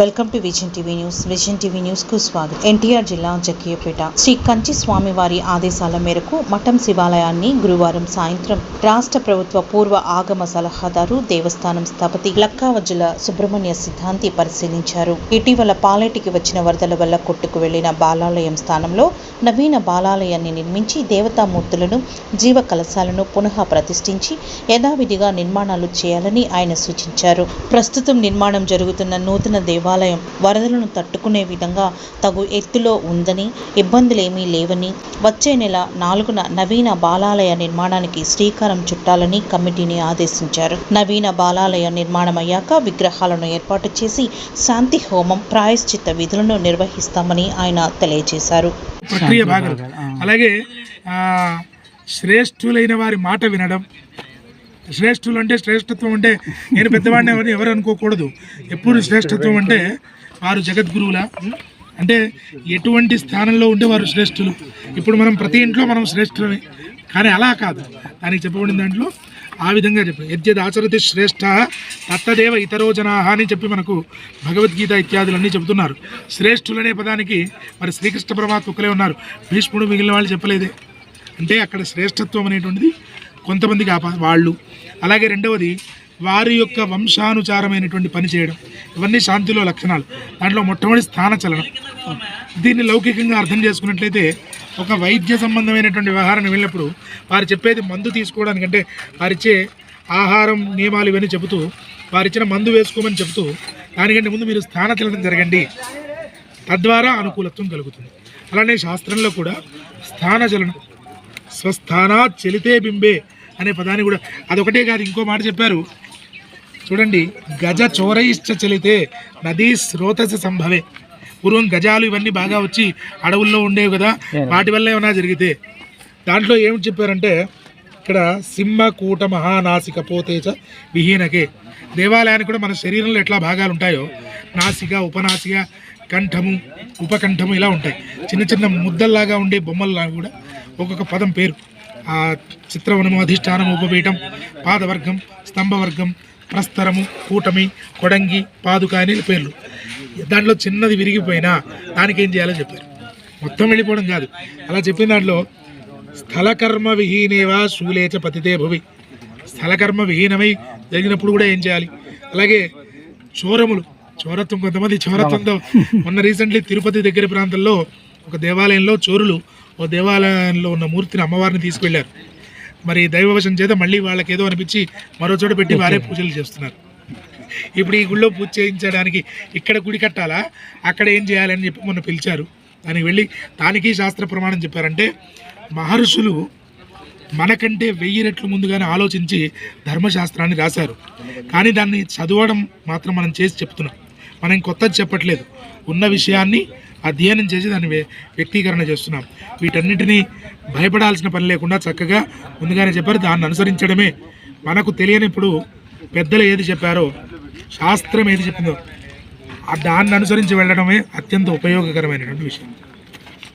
Welcome to vision TV news. Vision TV న్యూస్కు స్వాగతం. ఎన్టీఆర్ జిల్లా జక్కియపేట శ్రీ కంచి స్వామివారి ఆదేశాల మేరకు మఠం శివాలయాన్ని గురువారం సాయంత్రం రాష్ట్ర ప్రభుత్వ పూర్వ ఆగమ సలహాదారు దేవస్థానం స్థపతి లక్కావజ్జుల సుబ్రహ్మణ్య సిద్ధాంతి పరిశీలించారు. ఇటీవల పాలేటికి వచ్చిన వరదల వల్ల కొట్టుకు వెళ్ళిన బాలాలయం స్థానంలో నవీన బాలాలయాన్ని నిర్మించి దేవతామూర్తులను జీవ కలశాలను పునః ప్రతిష్ఠించి యథావిధిగా నిర్మాణాలు చేయాలని ఆయన సూచించారు. ప్రస్తుతం నిర్మాణం జరుగుతున్న నూతన దేవాలయం వరదలను తట్టుకునే విధంగా తగు ఎత్తులో ఉందని ఇబ్బందులేమీ లేవని వచ్చే నెల నాలుగున నవీన బాలాలయ నిర్మాణానికి శ్రీకారం చుట్టాలని కమిటీని ఆదేశించారు. నవీన బాలాలయ నిర్మాణమయ్యాక విగ్రహాలను ఏర్పాటు చేసి శాంతి హోమం ప్రాయశ్చిత్త విధులను నిర్వహిస్తామని ఆయన తెలియజేశారు. ప్రక్రియ భాగం. అలాగే ఆ, శ్రేష్ఠులైన వారి మాట వినడం శ్రేష్ఠులు అంటే శ్రేష్ఠత్వం అంటే నేను పెద్దవాడిని ఎవరు ఎవరు అనుకోకూడదు. ఎప్పుడు శ్రేష్ఠత్వం అంటే వారు జగద్గురువుల. అంటే ఎటువంటి స్థానంలో ఉంటే వారు శ్రేష్ఠులు. ఇప్పుడు మనం ప్రతి ఇంట్లో మనం శ్రేష్ఠులమే. కానీ అలా కాదు. దానికి చెప్పబడిన దాంట్లో ఆ విధంగా చెప్పి యద్యద్ ఆచరతి శ్రేష్ఠ తత్తదేవ ఇతరో జనా అని చెప్పి మనకు భగవద్గీత ఇత్యాదులన్నీ చెబుతున్నారు. శ్రేష్ఠులనే పదానికి మరి శ్రీకృష్ణ పరమాత్మ ఒక్కలే ఉన్నారు. భీష్ముడు మిగిలిన వాళ్ళు చెప్పలేదే. అంటే అక్కడ శ్రేష్ఠత్వం అనేటువంటిది కొంతమందికి ఆప వాళ్ళు. అలాగే రెండవది వారి యొక్క వంశానుచారమైనటువంటి పని చేయడం. ఇవన్నీ శాంతిలో లక్షణాలు. దాంట్లో మొట్టమొదటి స్థాన చలనం. దీన్ని లౌకికంగా అర్థం చేసుకున్నట్లయితే ఒక వైద్య సంబంధమైనటువంటి వ్యవహారాన్ని వెళ్ళినప్పుడు వారు చెప్పేది మందు తీసుకోవడానికంటే వారిచ్చే ఆహారం నియమాలు ఇవన్నీ చెబుతూ వారిచ్చిన మందు వేసుకోమని చెబుతూ దానికంటే ముందు మీరు స్థాన చలనం జరగండి. తద్వారా అనుకూలత్వం కలుగుతుంది. అలానే శాస్త్రంలో కూడా స్థాన చలనం. స్వస్థానాత్ చలితే బింబే అనే పదాన్ని కూడా అదొకటే కాదు ఇంకో మాట చెప్పారు. చూడండి గజ చోరైశ్చ చలితే నదీ స్రోతస సంభవే. పూర్వం గజాలు ఇవన్నీ బాగా వచ్చి అడవుల్లో ఉండేవి కదా వాటి వల్ల ఏమైనా జరిగితే? దాంట్లో ఏమిటి చెప్పారంటే ఇక్కడ సింహ కూట మహానాసిక పోతేచ విహీనకే. దేవాలయానికి కూడా మన శరీరంలో ఎట్లా భాగాలు ఉంటాయో నాసిక ఉపనాసిక కంఠము ఉపకంఠము ఇలా ఉంటాయి. చిన్న చిన్న ముద్దల్లాగా ఉండే బొమ్మల్లాగా కూడా ఒక్కొక్క పదం పేరు. ఆ చిత్రవనము అధిష్టానం ఉపపీఠం పాదవర్గం స్తంభవర్గం ప్రస్తరము కూటమి కొడంగి పాదుక అనే పేర్లు. దాంట్లో చిన్నది విరిగిపోయినా దానికి ఏం చేయాలో చెప్పారు. మొత్తం వెళ్ళిపోవడం కాదు. అలా చెప్పిన దాంట్లో స్థలకర్మ విహీనేవా శూలేచ పతితే భువి. స్థలకర్మ విహీనమై జరిగినప్పుడు కూడా ఏం చేయాలి? అలాగే చోరములు. చోరత్వం కొంతమంది చోరత్వంతో మొన్న రీసెంట్లీ తిరుపతి దగ్గర ప్రాంతంలో ఒక దేవాలయంలో చోరులు ఓ దేవాలయంలో ఉన్న మూర్తిని అమ్మవారిని తీసుకెళ్ళారు. మరి దైవవశం చేత మళ్ళీ వాళ్ళకి ఏదో అనిపించి మరో చోట పెట్టి వారే పూజలు చేస్తున్నారు. ఇప్పుడు ఈ గుళ్ళో పూజ చేయించడానికి ఇక్కడ గుడి కట్టాలా? అక్కడ ఏం చేయాలని చెప్పి మొన్న పిలిచారు. దానికి వెళ్ళి దానికి శాస్త్ర ప్రమాణం చెప్పారంటే మహర్షులు మనకంటే వెయ్యి రెట్లు ముందుగానే ఆలోచించి ధర్మశాస్త్రాన్ని రాశారు. కానీ దాన్ని చదవడం మాత్రం మనం చేసి చెప్తున్నాం. మనం కొత్తది చెప్పట్లేదు. ఉన్న విషయాన్ని అధ్యయనం చేసి దాన్ని వ్య- వ్యక్తీకరణ చేస్తున్నాం వీటన్నిటినీ భయపడాల్సిన పని లేకుండా చక్కగా ముందుగానే చెప్పారు. దాన్ని అనుసరించడమే మనకు తెలియనిప్పుడు పెద్దలు ఏది చెప్పారో శాస్త్రం ఏది చెప్పిందో దాన్ని అనుసరించి వెళ్ళడమే అత్యంత ఉపయోగకరమైనటువంటి విషయం.